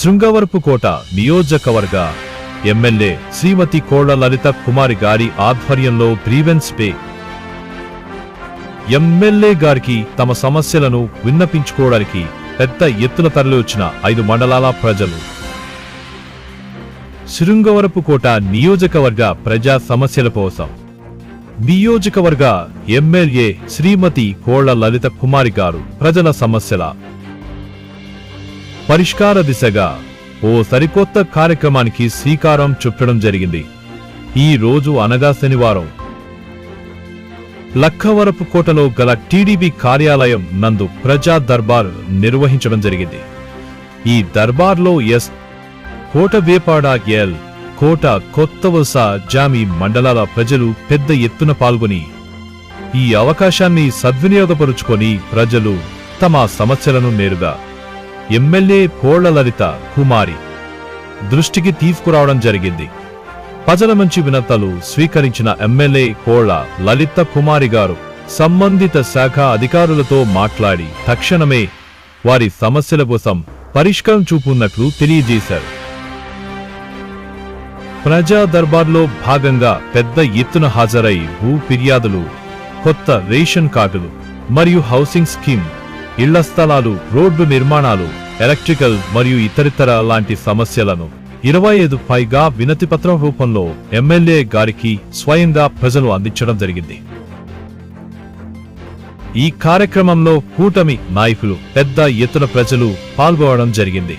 శృంగవరపుకోట నియోజకవర్గ ఎమ్మెల్యే శ్రీమతి కోళ్ళ లలిత కుమారి గారి ఆధ్వర్యంలో గ్రీవెన్స్ పే ఎమ్మెల్యే గారికి తమ సమస్యలను విన్నపించుకోవడానికి పెద్ద ఎత్తున తరలివచ్చిన ఐదు మండలాల ప్రజలు. శృంగవరపుకోట నియోజకవర్గ ప్రజా సమస్యల కోసం. నియోజకవర్గ ఎమ్మెల్యే శ్రీమతి కోళ్ళ లలిత కుమారి గారు ప్రజల సమస్యల పరిష్కార దిశగా ఓ సరికొత్త కార్యక్రమానికి శ్రీకారం చుట్టడం జరిగింది. ఈ రోజు అనగా శనివారం. లక్కవరపు కోటలో గల టీడీపీ కార్యాలయం నందు ప్రజా దర్బార్ నిర్వహించడం జరిగింది. ఈ దర్బార్లో ఎస్. కోట వేపాడ ఎల్. కోట కొత్తవలస జామి మండలాల ప్రజలు పెద్ద ఎత్తున పాల్గొని ఈ అవకాశాన్ని సద్వినియోగపరుచుకొని ప్రజలు తమ సమస్యలను నేరుగా ఎమ్మెల్యే కోళ్ళ లలిత కుమారి దృష్టికి తీసుకురావడం జరిగింది. ప్రజల మంచి వినతలు స్వీకరించిన ఎమ్మెల్యే కోళ్ళ లలిత కుమారి గారు సంబంధిత శాఖ అధికారులతో మాట్లాడి తక్షణమే వారి సమస్యల కోసం పరిష్కారం చూపున్నట్లు తెలియజేశారు. ప్రజా దర్బార్లో భాగంగా పెద్ద ఎత్తున హాజరై భూ ఫిర్యాదులు కొత్త రేషన్ కార్డులు మరియు హౌసింగ్ స్కీమ్ ఇళ్ళ స్థలాలు రోడ్డు నిర్మాణాలు ఎలక్ట్రికల్ మరియు ఇతరితర లాంటి సమస్యలను. ఇరవై ఐదు పైగా వినతిపత్రం రూపంలో ఎమ్మెల్యే గారికి స్వయంగా ప్రజలు అందించడం జరిగింది. ఈ కార్యక్రమంలో కూటమి నాయకులు పెద్ద ఎత్తున ప్రజలు పాల్గొనడం జరిగింది.